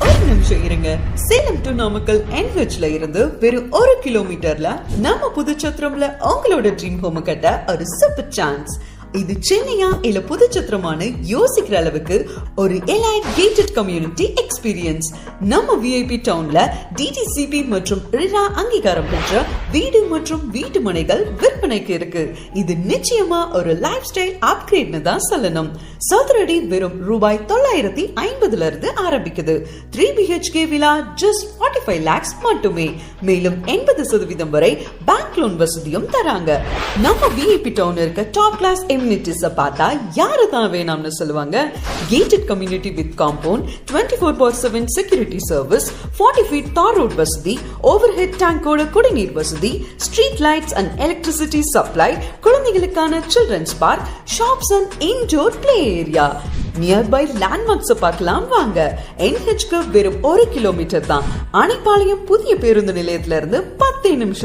ஒரு நிமிஷம் இருங்க. சேலம் டு நாமக்கல் என்ஹெச்ல இருந்து வெறும் ஒரு கிலோமீட்டர்ல நம்ம புதுச்சத்திரம்ல உங்களோட ட்ரீம் ஹோம் கட்ட ஒரு சூப்பர் சான்ஸ் இது சென்னையா இல்ல புதுச்சத்திரமானு யோசிக்கிற அளவுக்கு ஒரு எலைட் கேட்டட் கம்யூனிட்டி எக்ஸ்பீரியன்ஸ் நம்ம விஐபி டவுன்ல டிடிசிபி மற்றும் ரிரா அங்கீகாரம் பெற்ற வீடு மற்றும் வீட்டு மனைகள் விற்பனைக்கு இருக்கு. இது நிச்சயமா ஒரு லைஃப் ஸ்டைல் அப்கிரேட்னு தான் சொல்லணும். சதுரடி வெறும் ரூபாய் தொள்ளாயிரத்தி ஐம்பதுல இருந்து ஆரம்பிக்குது. த்ரீ பிஹெச்கே விழா ஜஸ்ட் ஃபார்ட்டி ஃபைவ் லேக்ஸ் மட்டுமே. மேலும் எண்பது சதவீதம் வரை பேங்க் லோன் வசதியும் தராங்க. நம்ம விஐபி டவுன் இருக்க டாப் கிளாஸ் எம்யூனிட்டிஸ் பார்த்தா யாரு தான் வேணாம்னு சொல்லுவாங்க? Gated community with compound twenty four by seven security service forty feet tar road வசதி ஓவர் ஹெட் டேங்கோட குடிநீர் வசதி street lights and electricity supply குழந்தைகளுக்கான children's park shops and indoor play area nearby landmarks பார்க்கலாம். வாங்க. என்ஹெச்க்கு வெறும் ஒரு கிலோமீட்டர் தான். அணைப்பாளையம் புதிய பேருந்து நிலையத்திலிருந்து பத்தே நிமிஷம்.